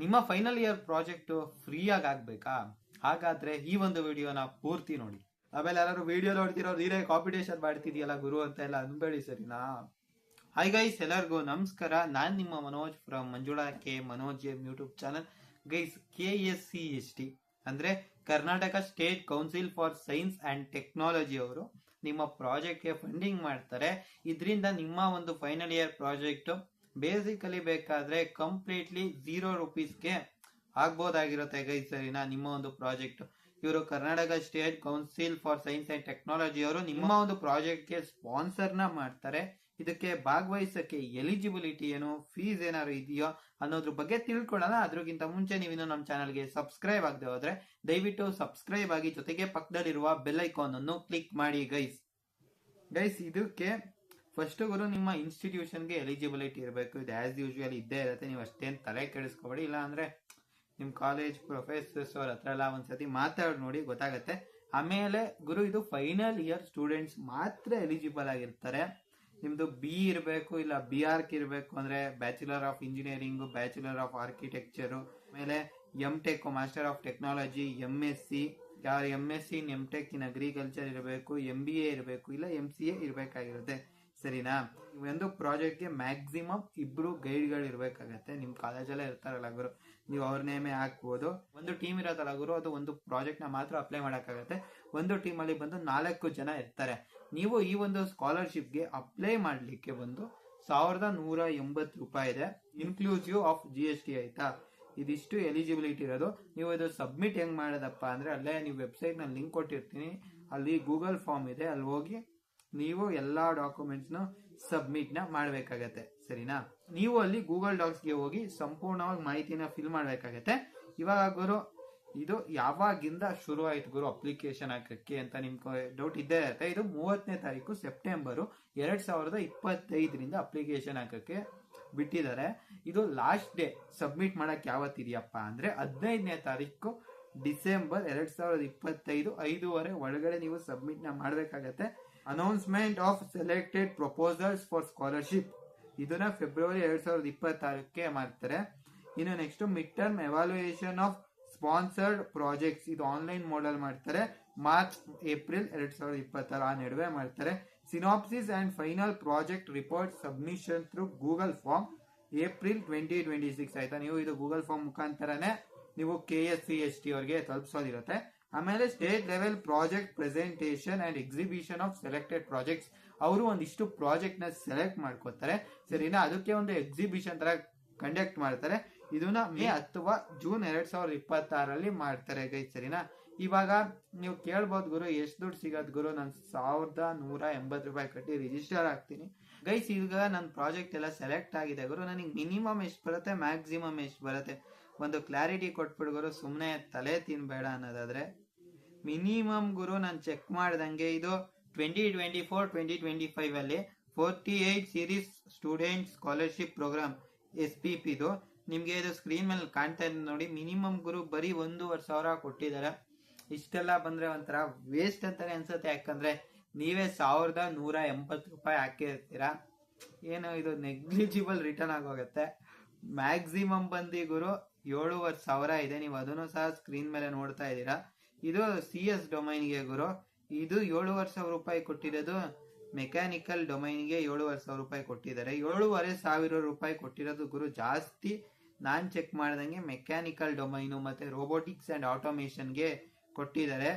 ನಿಮ್ಮ final year project ಫ್ರೀಯಾಗಿ ಆಗ್ಬೇಕಾ? ಹಾಗಾದ್ರೆ ಈ ಒಂದು ವಿಡಿಯೋನ ಪೂರ್ತಿ ನೋಡಿ. ಆಮೇಲೆ ಯಾರು ವಿಡಿಯೋ ನೋಡ್ತಿರೋ ನೀರೇ ಕಾಂಪಿಟೇಷನ್ ಮಾಡ್ತಿದ್ಯಲ್ಲ ಗುರು ಅಂತ ಎಲ್ಲ ಅನ್ಬೇಡಿ ಸರಿನಾ? ಹಾಯ್ ಗೈಸ್ ಎಲ್ಲರಿಗೂ ನಮಸ್ಕಾರ. ನಾನು ನಿಮ್ಮ Manoj from Manjula K Manoj M YouTube channel guys K S C S T ಅಂದ್ರೆ Karnataka state council for science and technology ಅವರು ನಿಮ್ಮ ಪ್ರಾಜೆಕ್ಟ್ಗೆ ಫಂಡಿಂಗ್ ಮಾಡ್ತಾರೆ. ಇದರಿಂದ ನಿಮ್ಮ ಒಂದು ಫೈನಲ್ ಇಯರ್ ಪ್ರಾಜೆಕ್ಟ್ ಬೇಸಿಕಲಿ ಬೇಕಾದ್ರೆ ಕಂಪ್ಲೀಟ್ಲಿ ಜೀರೋ ರುಪೀಸ್ಗೆ ಆಗ್ಬೋದಾಗಿರುತ್ತೆ ಗೈಸ್ ಸರಿನ ನಿಮ್ಮ ಒಂದು ಪ್ರಾಜೆಕ್ಟ್ ಇವರು Karnataka state council for science and technology ಅವರು ನಿಮ್ಮ ಒಂದು ಪ್ರಾಜೆಕ್ಟ್ಗೆ ಸ್ಪಾನ್ಸರ್ನ ಮಾಡ್ತಾರೆ. ಇದಕ್ಕೆ ಭಾಗವಹಿಸಕ್ಕೆ ಎಲಿಜಿಬಿಲಿಟಿ ಏನು ಫೀಸ್ ಏನಾದ್ರು ಇದೆಯೋ ಅನ್ನೋದ್ರ ಬಗ್ಗೆ ತಿಳ್ಕೊಳ್ಳೋಣ. ಅದ್ರಗಿಂತ ಮುಂಚೆ ನೀವಿನ್ನು ನಮ್ಮ ಚಾನಲ್ಗೆ ಸಬ್ಸ್ಕ್ರೈಬ್ ಆಗದೆ ಹೋದ್ರೆ ದಯವಿಟ್ಟು ಸಬ್ಸ್ಕ್ರೈಬ್ ಆಗಿ ಜೊತೆಗೆ ಪಕ್ಕದಲ್ಲಿರುವ ಬೆಲ್ ಐಕಾನ್ ಅನ್ನು ಕ್ಲಿಕ್ ಮಾಡಿ ಗೈಸ್ ಗೈಸ್ ಇದಕ್ಕೆ ಫಸ್ಟ್ ಗುರು ನಿಮ್ಮ ಇನ್ಸ್ಟಿಟ್ಯೂಷನ್ಗೆ ಎಲಿಜಿಬಿಲಿಟಿ ಇರಬೇಕು. ಇದು ಆಸ್ ಯೂಶುವಲ್ ಇದ್ದೇ ಇರುತ್ತೆ. ನೀವು ಅಷ್ಟೇನು ತಲೆ ಕೆಡಿಸ್ಕೊಬೇಡಿ. ಇಲ್ಲ ಅಂದರೆ ನಿಮ್ಮ ಕಾಲೇಜ್ ಪ್ರೊಫೆಸರ್ಸ್ ಅವ್ರ ಹತ್ರ ಎಲ್ಲ ಒಂದ್ಸತಿ ಮಾತಾಡಿ ನೋಡಿ ಗೊತ್ತಾಗತ್ತೆ. ಆಮೇಲೆ ಗುರು, ಇದು ಫೈನಲ್ ಇಯರ್ ಸ್ಟೂಡೆಂಟ್ಸ್ ಮಾತ್ರ ಎಲಿಜಿಬಲ್ ಆಗಿರ್ತಾರೆ. ನಿಮ್ಮದು ಬಿ ಇರಬೇಕು, ಇಲ್ಲ ಬಿ ಆರ್ಕ್ ಇರಬೇಕು ಅಂದರೆ bachelor of engineering bachelor of architecture ಆಮೇಲೆ M tech master of technology M S C ಯಾರು M S C M tech in agriculture ಇರಬೇಕು ಎಂ ಬಿ ಎ ಇರಬೇಕು, ಇಲ್ಲ ಎಂ ಸಿ ಎ ಇರಬೇಕಾಗಿರುತ್ತೆ. ಸರಿನಾ? ಒಂದು ಪ್ರಾಜೆಕ್ಟ್ಗೆ ಮ್ಯಾಕ್ಸಿಮಮ್ ಇಬ್ರು ಗೈಡ್ಗಳು ಇರಬೇಕಾಗತ್ತೆ. ನಿಮ್ಮ ಕಾಲೇಜಲ್ಲೇ ಇರ್ತಾರಲ್ಲ ಗುರು. ನೀವು ಅವ್ರ ನೇಮೇ ಹಾಕ್ಬೋದು. ಒಂದು ಟೀಮ್ ಇರೋದಲ್ಲ ಗುರು, ಅದು ಒಂದು ಪ್ರಾಜೆಕ್ಟ್ನ ಮಾತ್ರ ಅಪ್ಲೈ ಮಾಡೋಕ್ಕಾಗತ್ತೆ. ಒಂದು ಟೀಮಲ್ಲಿ ಬಂದು ನಾಲ್ಕು ಜನ ಇರ್ತಾರೆ. ನೀವು ಈ ಒಂದು ಸ್ಕಾಲರ್ಶಿಪ್ಗೆ ಅಪ್ಲೈ ಮಾಡಲಿಕ್ಕೆ ಬಂದು ಸಾವಿರದ ನೂರ ಎಂಬತ್ತು ರೂಪಾಯಿ ಇದೆ. Inclusive of G S T ಆಯ್ತಾ? ಇದಿಷ್ಟು ಎಲಿಜಿಬಿಲಿಟಿ ಇರೋದು. ನೀವು ಇದು ಸಬ್ಮಿಟ್ ಹೆಂಗ್ ಮಾಡೋದಪ್ಪ ಅಂದ್ರೆ, ಅಲ್ಲೇ ನೀವು ವೆಬ್ಸೈಟ್ನಲ್ಲಿ ಲಿಂಕ್ ಕೊಟ್ಟಿರ್ತೀನಿ. ಅಲ್ಲಿ ಗೂಗಲ್ ಫಾರ್ಮ್ ಇದೆ. ಅಲ್ಲಿ ಹೋಗಿ ನೀವು ಎಲ್ಲಾ ಡಾಕ್ಯುಮೆಂಟ್ಸ್ನ ಸಬ್ಮಿಟ್ನ ಮಾಡಬೇಕಾಗತ್ತೆ, ಸರಿನಾ? ನೀವು ಅಲ್ಲಿ ಗೂಗಲ್ ಡಾಕ್ಸ್ಗೆ ಹೋಗಿ ಸಂಪೂರ್ಣವಾಗಿ ಮಾಹಿತಿನ ಫಿಲ್ ಮಾಡಬೇಕಾಗತ್ತೆ. ಇವಾಗ ಗುರು, ಇದು ಯಾವಾಗಿಂದ ಶುರು ಆಯ್ತು ಗುರು ಅಪ್ಲಿಕೇಶನ್ ಹಾಕಕ್ಕೆ ಅಂತ ನಿಮ್ಗೆ ಡೌಟ್ ಇದ್ದೇ ಇರುತ್ತೆ. ಇದು ಮೂವತ್ತನೇ ತಾರೀಕು ಸೆಪ್ಟೆಂಬರು ಎರಡ್ ಸಾವಿರದ ಇಪ್ಪತ್ತೈದರಿಂದ ಅಪ್ಲಿಕೇಶನ್ ಹಾಕಕ್ಕೆ ಬಿಟ್ಟಿದ್ದಾರೆ. ಇದು ಲಾಸ್ಟ್ ಡೇ ಸಬ್ಮಿಟ್ ಮಾಡಕ್ ಯಾವತ್ತಿದೆಯಪ್ಪ ಅಂದ್ರೆ ಹದಿನೈದನೇ ತಾರೀಕು ಡಿಸೆಂಬರ್ ಎರಡ್ ಸಾವಿರದ ಇಪ್ಪತ್ತೈದು ಐದೂವರೆ ಒಳಗಡೆ ನೀವು ಸಬ್ಮಿಟ್ ಮಾಡಬೇಕಾಗತ್ತೆ ಮಾಡ್ಬೇಕಾಗತ್ತೆ. Announcement of selected proposals for scholarship ಇದನ್ನ ಫೆಬ್ರವರಿ ಎರಡ್ ಸಾವಿರದ ಇಪ್ಪತ್ತಾರಕ್ಕೆ ಮಾಡ್ತಾರೆ. ಇನ್ನು next mid term evaluation of sponsored projects ಇದು ಆನ್ಲೈನ್ ಮೋಡಲ್ ಮಾಡ್ತಾರೆ. ಮಾರ್ಚ್ ಏಪ್ರಿಲ್ ಎರಡ್ ಸಾವಿರದ ಇಪ್ಪತ್ತಾರು ಆ ನಡುವೆ ಮಾಡ್ತಾರೆ. Synopsis and final project report submission through Google form April twenty twenty six ಆಯ್ತಾ? ನೀವು ಇದು ಗೂಗಲ್ ಫಾರ್ಮ್ ಮುಖಾಂತರನೇ, ನೀವು K S C S T ಅವ್ರಿಗೆ ತಲುಪಿಸೋದಿರುತ್ತೆ. ಆಮೇಲೆ state level project presentation and exhibition of selected projects. ಅವರು ಒಂದಿಷ್ಟು ಪ್ರಾಜೆಕ್ಟ್ ಸೆಲೆಕ್ಟ್ ಮಾಡ್ಕೋತಾರೆ. ಸರಿನಾ? ಅದಕ್ಕೆ ಒಂದು ಎಕ್ಸಿಬಿಷನ್ ತರ ಕಂಡಕ್ಟ್ ಮಾಡ್ತಾರೆ. ಇದನ್ನ ಮೇ ಅಥವಾ ಜೂನ್ ಎರಡ್ ಸಾವಿರದ ಇಪ್ಪತ್ತಾರಲ್ಲಿ ಮಾಡ್ತಾರೆ ಗೈ ಸರಿನಾ? ಇವಾಗ ನೀವು ಕೇಳ್ಬೋದು ಗುರು, ಎಷ್ಟು ದುಡ್ಡು ಸಿಗೋದು ಗುರು? ನಾನು ಸಾವಿರದ ನೂರ ಎಂಬತ್ತು ರೂಪಾಯಿ ಕಟ್ಟಿ ರಿಜಿಸ್ಟರ್ ಆಗ್ತೀನಿ. ಗೈಸ್ ಈಗ ನನ್ನ ಪ್ರಾಜೆಕ್ಟ್ ಎಲ್ಲ ಸೆಲೆಕ್ಟ್ ಆಗಿದೆ ಗುರು. ನನಗೆ ಮಿನಿಮಮ್ ಎಷ್ಟು ಬರುತ್ತೆ? ಮ್ಯಾಕ್ಸಿಮಮ್ ಎಷ್ಟು ಬರುತ್ತೆ? ಒಂದು ಕ್ಲಾರಿಟಿ ಕೊಟ್ಬಿಡು ಗುರು ಸುಮ್ಮನೆ ತಲೆ ತಿನ್ಬೇಡ ಅನ್ನೋದಾದ್ರೆ ಮಿನಿಮಮ್ ಗುರು ನಾನು ಚೆಕ್ ಮಾಡ್ದಂಗೆ ಇದು twenty twenty four twenty twenty five ಅಲ್ಲಿ forty eight series student scholarship program S P ಪಿದು ನಿಮಗೆ ಇದು ಸ್ಕ್ರೀನ್ ಮೇಲೆ ಕಾಣ್ತಾ ಇದೆ ನೋಡಿ ಮಿನಿಮಮ್ ಗುರು ಬರೀ ಒಂದೂವರೆ ಸಾವಿರ ಕೊಟ್ಟಿದ್ದಾರೆ ಇಷ್ಟೆಲ್ಲ ಬಂದ್ರೆ ಒಂಥರ ವೇಸ್ಟ್ ಅಂತಾನೆ ಅನ್ಸುತ್ತೆ. ಯಾಕಂದ್ರೆ ನೀವೇ ಸಾವಿರದ ನೂರ ಎಂಬತ್ತು ರೂಪಾಯಿ ಹಾಕಿರ್ತೀರಾ. ಏನು ಇದು ನೆಗ್ಲಿಜಿಬಲ್ ರಿಟರ್ನ್ ಆಗೋಗುತ್ತೆ. ಮ್ಯಾಕ್ಸಿಮಮ್ ಬಂದಿ ಗುರು ಏಳುವರೆ ಸಾವಿರ ಇದೆ. ನೀವು ಅದನ್ನು ಸಹ ಸ್ಕ್ರೀನ್ ಮೇಲೆ ನೋಡ್ತಾ ಇದ್ದೀರಾ. ಇದು ಸಿ ಎಸ್ ಡೊಮೈನ್ಗೆ ಗುರು. ಇದು ಏಳುವರೆ ಸಾವಿರ ರೂಪಾಯಿ ಕೊಟ್ಟಿರೋದು. ಮೆಕ್ಯಾನಿಕಲ್ ಡೊಮೈನ್ಗೆ ಏಳುವರೆ ಸಾವಿರ ರೂಪಾಯಿ ಕೊಟ್ಟಿದ್ದಾರೆ. ಏಳುವರೆ ಸಾವಿರ ರೂಪಾಯಿ ಕೊಟ್ಟಿರೋದು ಗುರು ಜಾಸ್ತಿ. ನಾನು ಚೆಕ್ ಮಾಡಿದಂಗೆ ಮೆಕ್ಯಾನಿಕಲ್ ಡೊಮೈನು ಮತ್ತು ರೋಬೋಟಿಕ್ಸ್ ಆ್ಯಂಡ್ ಆಟೋಮೇಷನ್ಗೆ ಕೊಟ್ಟಿದ್ದಾರೆ.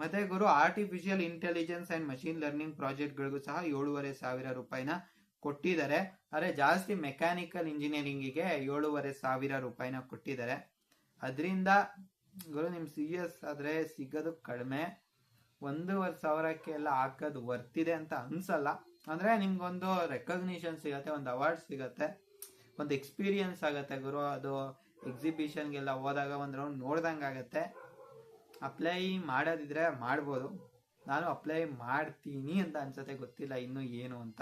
ಮತ್ತು ಗುರು artificial intelligence and machine learning ಪ್ರಾಜೆಕ್ಟ್ಗಳಿಗೂ ಸಹ ಏಳುವರೆ ಸಾವಿರ ರೂಪಾಯಿನ ಕೊಟ್ಟಿದ್ದಾರೆ. ಆದರೆ ಜಾಸ್ತಿ ಮೆಕ್ಯಾನಿಕಲ್ ಇಂಜಿನಿಯರಿಂಗಿಗೆ ಏಳುವರೆ ಸಾವಿರ ರೂಪಾಯಿನ ಕೊಟ್ಟಿದ್ದಾರೆ. ಅದರಿಂದ ಗುರು ನಿಮ್ಮ ಸಿ ಎಸ್ ಆದರೆ ಸಿಗೋದು ಕಡಿಮೆ. ಒಂದೂವರೆ ಸಾವಿರಕ್ಕೆ ಎಲ್ಲ ಹಾಕೋದು ವರ್ತಿದೆ ಅಂತ ಅನ್ಸಲ್ಲ. ಅಂದರೆ ನಿಮ್ಗೊಂದು ರೆಕಗ್ನಿಷನ್ ಸಿಗತ್ತೆ, ಒಂದು ಅವಾರ್ಡ್ ಸಿಗತ್ತೆ, ಒಂದು ಎಕ್ಸ್ಪೀರಿಯನ್ಸ್ ಆಗುತ್ತೆ ಗುರು. ಅದು ಎಕ್ಸಿಬಿಷನ್ಗೆಲ್ಲ ಹೋದಾಗ ಒಂದು ರೌಂಡ್ ನೋಡ್ದಂಗೆ ಆಗುತ್ತೆ. ಅಪ್ಲೈ ಮಾಡೋದಿದ್ರೆ ಮಾಡ್ಬೋದು. ನಾನು ಅಪ್ಲೈ ಮಾಡ್ತೀನಿ ಅಂತ ಅನ್ಸತ್ತೆ, ಗೊತ್ತಿಲ್ಲ ಇನ್ನು ಏನು ಅಂತ.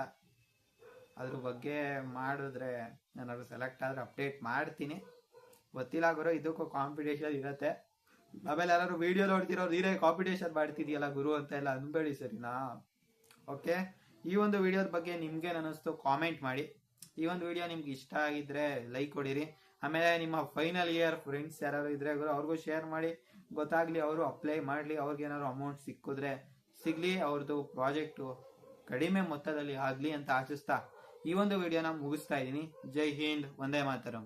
ಅದ್ರ ಬಗ್ಗೆ ಮಾಡಿದ್ರೆ ನಾನು ಸೆಲೆಕ್ಟ್ ಆದ್ರೆ ಅಪ್ಡೇಟ್ ಮಾಡ್ತೀನಿ. ಗೊತ್ತಿಲ್ಲ ಗುರು, ಇದಕ್ಕೂ ಕಾಂಪಿಟೇಷನ್ ಇರತ್ತೆ. ಆಮೇಲೆ ಯಾರು ವಿಡಿಯೋ ನೋಡ್ತಿರೋರು ನೀರೇ ಕಾಂಪಿಟೇಷನ್ ಮಾಡ್ತಿದ್ಯಲ್ಲ ಗುರು ಅಂತ ಎಲ್ಲ ಅನ್ಬೇಡಿ ಸರಿನಾ? ಓಕೆ ಈ ಒಂದು ವಿಡಿಯೋದ ಬಗ್ಗೆ ನಿಮ್ಗೆ ಅನ್ನಿಸ್ತು ಕಾಮೆಂಟ್ ಮಾಡಿ. ಈ ಒಂದು ವಿಡಿಯೋ ನಿಮ್ಗೆ ಇಷ್ಟ ಆಗಿದ್ರೆ ಲೈಕ್ ಕೊಡಿರಿ. ಆಮೇಲೆ ನಿಮ್ಮ ಫೈನಲ್ ಇಯರ್ ಫ್ರೆಂಡ್ಸ್ ಯಾರು ಇದ್ರೆ ಗುರು, ಅವ್ರಿಗೂ ಶೇರ್ ಮಾಡಿ. ಗೊತ್ತಾಗ್ಲಿ ಅವರು ಅಪ್ಲೈ ಮಾಡ್ಲಿ, ಅವ್ರಿಗೆ ಏನಾದ್ರು ಅಮೌಂಟ್ ಸಿಕ್ಕಿದ್ರೆ ಸಿಗ್ಲಿ ಅವ್ರದ್ದು ಪ್ರಾಜೆಕ್ಟು ಕಡಿಮೆ ಮೊತ್ತದಲ್ಲಿ ಆಗ್ಲಿ ಅಂತ ಆಶಿಸ್ತಾ ಈ ಒಂದು ವಿಡಿಯೋನ ಮುಗಿಸ್ತಾ ಇದ್ದೀನಿ. ಜೈ ಹಿಂದ್ ಒಂದೇ ಮಾತರಂ.